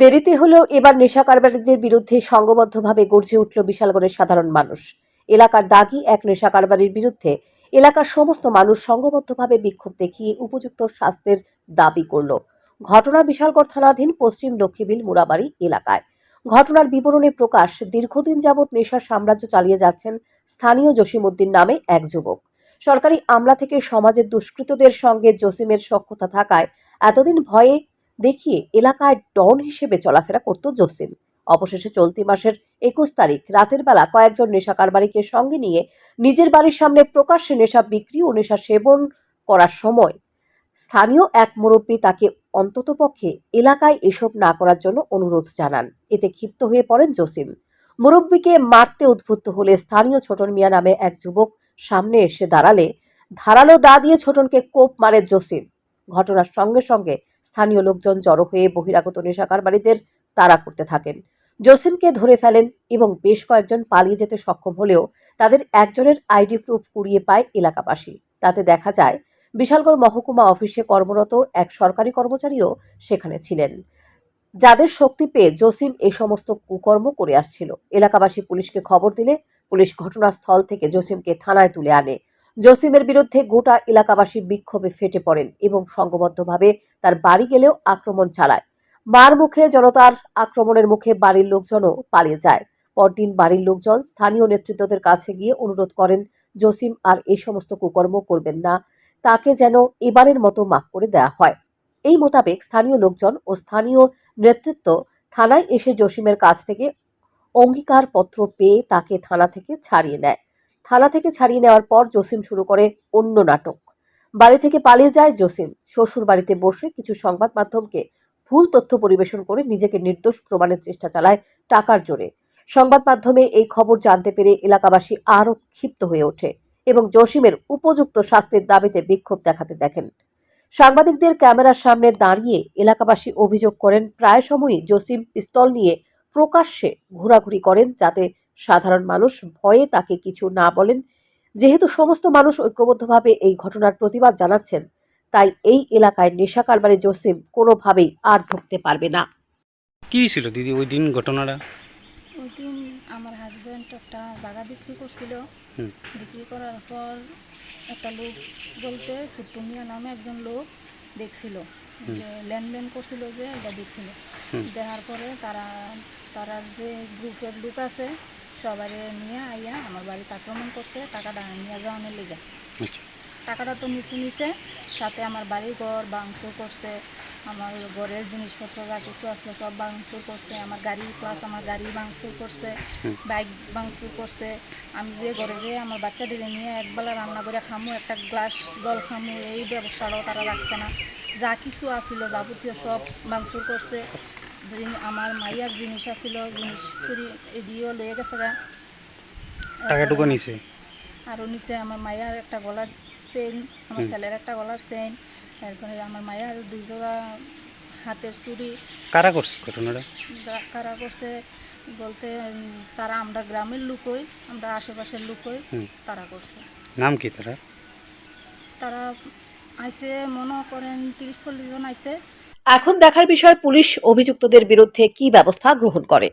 দেরিতে হলেও এবার নেশা কারবারিদের বিরুদ্ধে সংঘবদ্ধভাবে গর্জে উঠল বিশালগড়ের সাধারণ মানুষ। এলাকার দাগি এক নেশা কারবারির বিরুদ্ধে এলাকার সমস্ত মানুষ সংঘবদ্ধভাবে বিক্ষোভ দেখিয়ে উপযুক্ত শাস্তির দাবি করল। ঘটনা বিশালগড় থানাধীন পশ্চিম লক্ষ্মীবিল মুরাবাড়ি এলাকায়। ঘটনার বিবরণে প্রকাশ, দীর্ঘদিন যাবৎ নেশার সাম্রাজ্য চালিয়ে যাচ্ছেন স্থানীয় জসিমউদ্দিন নামে এক যুবক। সরকারি আমলা থেকে সমাজের দুষ্কৃতদের সঙ্গে জসিমের সখ্যতা থাকায় এতদিন ভয়ে দেখিয়ে এলাকায় ডন হিসেবে চলাফেরা করত জসিম। অবশেষে চলতি মাসের একুশ তারিখ রাতের বেলা কয়েকজন নেশা কারবারিকে সঙ্গে নিয়ে নিজের বাড়ির সামনে প্রকাশ্যে নেশা বিক্রি ও নেশা সেবন করার সময় স্থানীয় এক মুরব্বী তাকে অন্ততপক্ষে এলাকায় এসব না করার জন্য অনুরোধ জানান। এতে ক্ষিপ্ত হয়ে পড়েন জসিম। মুরব্বীকে মারতে উদ্বুদ্ধ হলে স্থানীয় ছোটন মিয়া নামে এক যুবক সামনে এসে দাঁড়ালে ধারালো দা দিয়ে ছোটনকে কোপ মারে জসিম। ঘটনার সঙ্গে সঙ্গে স্থানীয় লোকজন জড়ো হয়ে বহিরাগত নেশাকার বাড়িদের তাড়া করতে থাকেন। জসিমকে ধরে ফেলেন এবং বেশ কয়েকজন পালিয়ে যেতে সক্ষম হলেও তাদের একজনের আইডি প্রুফ কুড়িয়ে পায় এলাকাবাসী। তাতে দেখা যায়, বিশালগড় মহকুমা অফিসে কর্মরত এক সরকারি কর্মচারীও সেখানে ছিলেন। যাদের শক্তি পেয়ে জসিম এই সমস্ত কুকর্ম করে আসছিল। এলাকাবাসী পুলিশকে খবর দিলে পুলিশ ঘটনাস্থল থেকে জসিমকে থানায় তুলে আনে। জসিমের বিরুদ্ধে গোটা এলাকাবাসী বিক্ষোভে ফেটে পড়েন এবং সংঘবদ্ধভাবে তার বাড়ি গেলেও আক্রমণ চালায়। মার মুখে জনতার আক্রমণের মুখে বাড়ির লোকজনও পালিয়ে যায়। পরদিন বাড়ির লোকজন স্থানীয় নেতৃত্বদের কাছে গিয়ে অনুরোধ করেন, জসিম আর এই সমস্ত কুকর্ম করবেন না। তাকে যেন এবারের মতো মাফ করে দেওয়া হয়। এই মোতাবেক স্থানীয় লোকজন ও স্থানীয় নেতৃত্ব থানায় এসে জসিমের কাছ থেকে অঙ্গীকারপত্র পেয়ে তাকে থানা থেকে ছাড়িয়ে নেয়। থানা থেকে ছাড়িয়ে নেওয়ার পর জসিম শুরু করে অন্য নাটক। বাড়ি থেকে পালিয়ে যায় জসিম। শ্বশুর বাড়িতে বসে কিছু সংবাদ মাধ্যমকে ভুল তথ্য পরিবেশন করে নিজেকে নির্দোষ প্রমাণের চেষ্টা চালায় টাকার জোরে। সংবাদ মাধ্যমে এই খবর জানতে পেরে এলাকাবাসী আরও ক্ষিপ্ত হয়ে ওঠে এবং জসিমের উপযুক্ত শাস্তির দাবিতে বিক্ষোভ দেখাতে দেখেন। সাংবাদিকদের ক্যামেরার সামনে দাঁড়িয়ে এলাকাবাসী অভিযোগ করেন, প্রায় সময়ই জসিম পিস্তল নিয়ে প্রকাশ্যে ঘোরাঘুরি করেন যাতে সাধারণ মানুষ ভয়ে তাকে কিছু না বলেন যেহেতু সমস্ত মানুষ ঐক্যবদ্ধভাবে এই ঘটনার প্রতিবাদ জানাচ্ছেন তাই এই এলাকায় নেশা কারবারে জসিম কোনোভাবেই আর ঢুকতে পারবে না। কি ছিল দিদি ওই দিন ঘটনাটা? ওই দিন আমার হাজব্যান্ড একটা জায়গা বিক্রি করছিল। বিক্রি করার পর একটা লোক বলতে সুট্টুমিয়া নামে একজন লোক দেখছিল যে লেনদেন করছিল যে এটা দেখছিল। দেখার পরে তারা তারা যে গ্রুপের লোক আছে সবাই নিয়ে আইয়া আমার বাড়িতে আক্রমণ করছে টাকাটা নিয়ে যাওয়ানোর লেগে। আচ্ছা। টাকাটা তো নিচে নিচে সাথে আমার বাড়ি ঘর ভাঙচুর করছে আমার ঘরের জিনিসপত্র যা কিছু আছে সব ভাঙচুর করছে আমার গাড়ি প্লাস আমার গাড়ি ভাঙচুর করছে বাইক ভাঙচুর করছে। আমি যে ঘরে যে আমার বাচ্চাদের নিয়ে একবেলা রান্না করে খামু একটা গ্লাস জল খামু এই ব্যবস্থাটাও তারা রাখছে না। যা কিছু আছিল যাবতীয় সব ভাঙচুর করছে। আমার মাইয়ার জিনিস আছিল জিনিস চুরি এদিয়েও লয়ে গেছে গা। টাকাটুকু নিছে? আরও নিচে আমার মায়ের একটা গলার চেইন আমার ছেলের একটা গলার চেইন তারপরে আমার মায়ের দুই জোড়া হাতের চুড়ি। কারা করছে ঘটনাটা? কারা করছে বলতে তারা আমরা গ্রামের লোকই আমরা আশেপাশের লোকই। তারা করছে। নাম কি তারা? তারা আইসে মনে করেন তিরিশ চল্লিশ জন আইসে এখন দেখার বিষয় পুলিশ অভিযুক্তদের বিরুদ্ধে কি ব্যবস্থা গ্রহণ করে?